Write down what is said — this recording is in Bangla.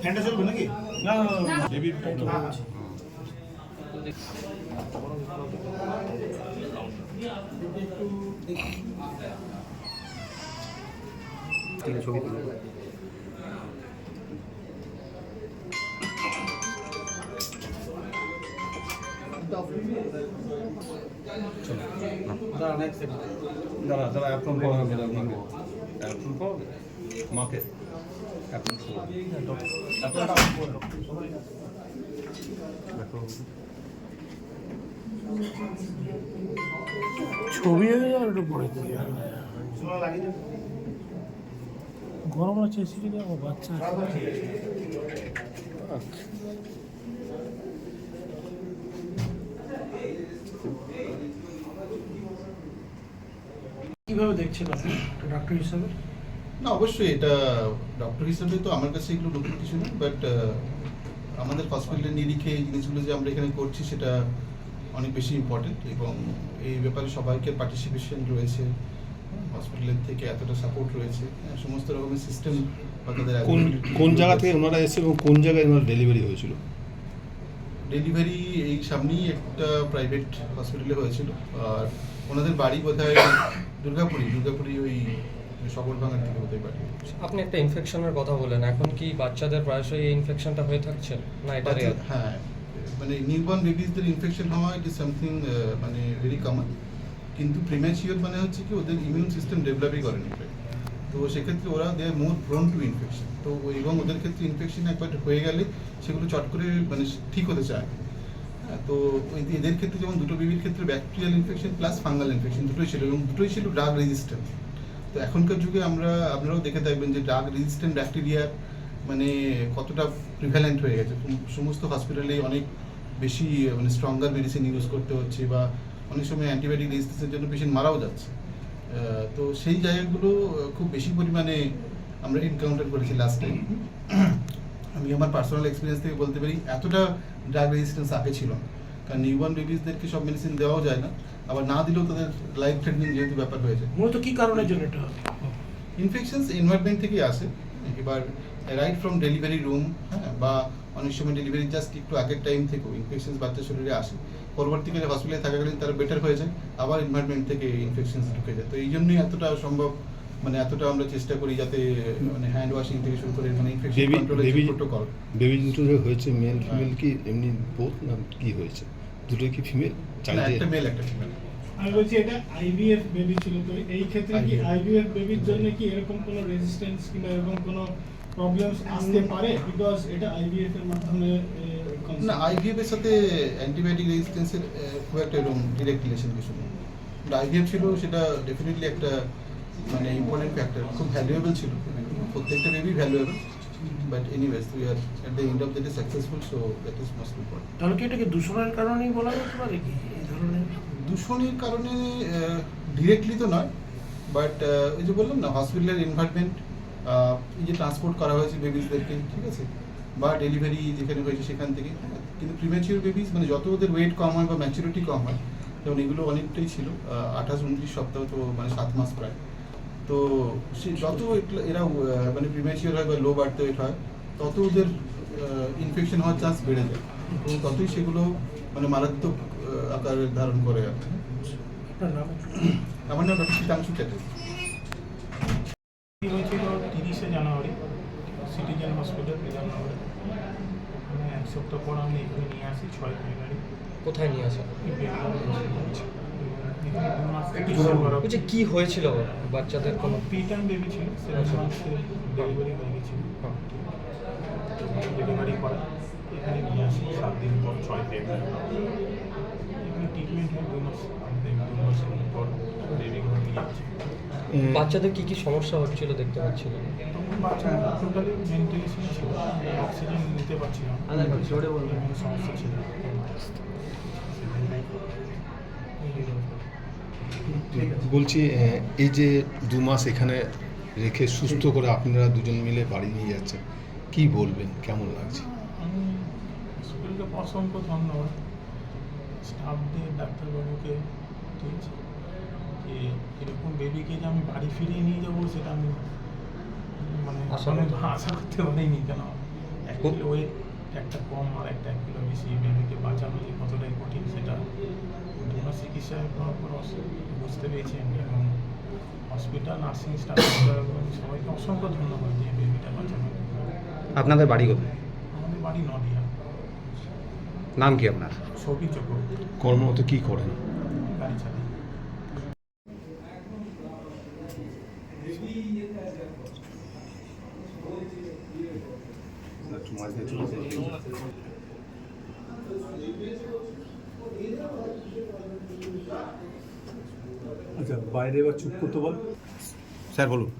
ফ্যানটা চলবে নাকি? না বেবির ছবি তুলে। দাঁড়া দাঁড়া অ্যাপ্রন পাওয়া আপনাকে অ্যাপ্রন পাওয়া মাকে। অ্যাপ্রন ছবি আর একটু পরে গরম আছে আমার বাচ্চা কীভাবে দেখছেন আপনি ডাক্তার হিসাবে? না অবশ্যই এটা ডক্টর হিসাবে তো আমার কাছে এগুলো নতুন কিছু না বাট আমাদের হসপিটালের নিরিখে এই জিনিসগুলো যে আমরা এখানে করছি সেটা অনেক বেশি ইম্পর্টেন্ট এবং এই ব্যাপারে সবাইকে পার্টিসিপেশন রয়েছে হসপিটালের থেকে এতটা সাপোর্ট রয়েছে হ্যাঁ, সমস্ত রকমের সিস্টেম বা কোন কোন জায়গা থেকে ওনারা এসে এবং কোন জায়গায় ওনার ডেলিভারি হয়েছিল? ডেলিভারি এই সামনেই একটা প্রাইভেট হসপিটালে হয়েছিল। আর ওনাদের বাড়ি বোধহয় দুর্গাপুরি। দুর্গাপুরি ওই সকল ভাঙার থেকে বোধহয় বাড়ি? আপনি একটা ইনফেকশনের কথা বলেন এখন কি বাচ্চাদের প্রায়শই এই ইনফেকশনটা হয়ে থাকছে? না এটা হ্যাঁ। মানে নিউবর্ন বেবিজদের ইনফেকশন হওয়া ইট ইজ সামথিং মানে ভেরি কমন কিন্তু প্রিম্যাচিওর মানে হচ্ছে কি ওদের ইমিউন সিস্টেম ডেভেলপই করেনি। তো সেক্ষেত্রে ওরা they more prone to infection তো এবং ওদের ক্ষেত্রে ইনফেকশন একবার হয়ে গেলে সেগুলো চট করে মানে ঠিক হতে চায় তো এদের ক্ষেত্রে যেমন দুটো বেবির ক্ষেত্রে bacterial infection plus fungal infection দুটোই ছিল এবং দুটোই ছিল ড্রাগ রেজিস্ট্যান্ট তো এখনকার যুগে আমরা, আপনারাও দেখে থাকবেন যে ড্রাগ রেজিস্ট্যান্ট ব্যাকটেরিয়া মানে কতটা প্রিভ্যালেন্ট হয়ে গেছে। সমস্ত হসপিটালে অনেক বেশি মানে স্ট্রঙ্গার মেডিসিন ইউজ করতে হচ্ছে বা অনেক সময় অ্যান্টিবায়োটিক রেজিস্ট্যান্সের জন্য পেশেন্ট মারাও যাচ্ছে। তো সেই জায়গাগুলো খুব বেশি পরিমাণে আমরা এনকাউন্টার করেছি লাস্ট টাইম আমি আমার পার্সোনাল এক্সপিরিয়েন্স থেকে বলতে পারি এতটা ড্রাগ রেজিস্ট্যান্স আগে ছিল। না কারণ নিউবর্ন বেবিসদেরকে সব মেডিসিন দেওয়াও যায় না আবার না দিলেও তাদের লাইফ থ্রেটনিং যেহেতু ব্যাপার হয়ে যায় মূলত কী কারণের জন্য এটা? ইনফেকশনস এনভায়রনমেন্ট থেকেই আসে। এবার রাইট ফ্রম ডেলিভারি রুম হ্যাঁ বা অনেক সময় ডেলিভারি জাস্ট একটু আগের টাইম থেকেও ইনফেকশনস বাচ্চার শরীরে আসে। পরবর্তীকালে হসপিটালে থাকাকালীন তারা বেটার হয়ে যায় আবার এনভায়রনমেন্ট থেকে ইনফেকশন ঢুকে যায়। তো এই জন্যই এতটা সম্ভব মানে এতটা আমরা চেষ্টা করি যাতে মানে হ্যান্ড ওয়াশিং থেকে শুরু করে মানে ইনফেকশন কন্ট্রোলের প্রোটোকল বেবি দুটো হয়েছে মেল হ্যাঁ। ফিমেল কি এমনি বোথ না কি হয়েছে? দুটোই কি ফিমেল চাইল্ড একটা মেল একটা ফিমেল আমি বলছি এটা আইভিএফ বেবি ছিল তো এই ক্ষেত্রে কি আইভিএফ বেবির জন্য কি এরকম কোনো রেজিস্ট্যান্স কিংবা এরকম কোনো প্রবলেমস আসতে পারে বিকজ এটা আইভিএফ এর মাধ্যমে না আইভিএফ এর সাথে অ্যান্টিবায়োটিক রেজিস্ট্যান্সের খুব একটা এরকম ডিরেক্ট রিলেশন কিছু নেই। আইভিএফ ছিল সেটা ডেফিনেটলি একটা মানে ইম্পর্টেন্ট ফ্যাক্টর খুব ভ্যালুয়েবল ছিল। প্রত্যেকটা baby valuable but anyways we are at the end of the day successful so that is most important তাহলে কি এটাকে দূষণের কারণেই বলা যেতে পারে কি? এই ধরনের দূষণের কারণে ডিরেক্টলি তো নয় বাট ওই যে বললাম না হসপিটালের এনভায়রনমেন্ট এই যে ট্রান্সপোর্ট করা হয়েছে বেবিসদেরকে ঠিক আছে? বা ডেলিভারি যেখানে হয়েছে সেখান থেকে। কিন্তু প্রিম্যাচিওর বেবিস মানে যত ওদের ওয়েট কম হয় বা ম্যাচুরিটি কম হয় যেমন এগুলো অনেকটাই ছিল আঠাশ উনত্রিশ সপ্তাহ তো মানে সাত মাস প্রায়। তো সে যত এরা মানে প্রিম্যাচিওর হয় বা লো বার্থ ওয়েট হয় তত ওদের ইনফেকশন হওয়ার চান্স বেড়ে যায়। এবং ততই সেগুলো মানে মারাত্মক আকার ধারণ করে আর নাম? আমার নাম ডক্টর শীতাংশু চ্যাটার্জি কি হয়েছিল তিরিশে জানুয়ারি সিটিজেন হসপিটাল বিধাননগরে মানে এক সপ্তাহ পর আমি এখানে নিয়ে আসি ছয় ফেব্রুয়ারি কোথায় নিয়ে আসা? বলছি কি হয়েছিল বাচ্চাদের কোনো কোনো প্রিটার্ম বেবি ছিল। ডেলিভারি হয়ে। গেছিল। ডেলিভারি করা। এখানে নিয়ে আসি সাত দিন পর ছয় ফেব্রুয়ারি এখানে ট্রিটমেন্ট হয় দু মাস দু মাসের পর ঘরে নিয়ে আসি। বাচ্চাদের কি কি সমস্যা হচ্ছিল দেখতে পাচ্ছিল তখন টোটালি ভেন্টিলেশন ছিল অক্সিজেন নিতে পারছিল না এমন সমস্যা ছিল বলছি এই যে দু মাস এখানে রেখে সুস্থ করে আপনারা দুজন মিলে বাড়ি নিয়ে যাচ্ছেন কি বলবেন? কেমন লাগছে? আমি অসংখ্য ধন্যবাদ। স্টাফদের ডাক্তারবাবুকে ঠিক আছে যে এরকম বেবিকে যে আমি বাড়ি ফিরিয়ে নিয়ে যাব সেটা আমি মানে আশা করতে- আশা করতে পারিনি কেন? এক কিলো ওয়েট একটা কম আর একটা এক কিলো বেশি বেবিকে বাঁচানো যে কতটাই কঠিন সেটা দুটো চিকিৎসায় করার পর বুঝতে পেরেছি আমি এবং হসপিটাল নার্সিং স্টাফ সবাইকে অসংখ্য ধন্যবাদ যে বেবিটা বাঁচানো। আপনাদের বাড়ি কোথায়? আমাদের বাড়ি নদিয়া। নাম কি আপনার? ছবি চক্রবর্তী। কর্মরত কি করেন? গাড়ি চালাই আচ্ছা বাইরে এবার চুপ করতে বল। স্যার বলুন।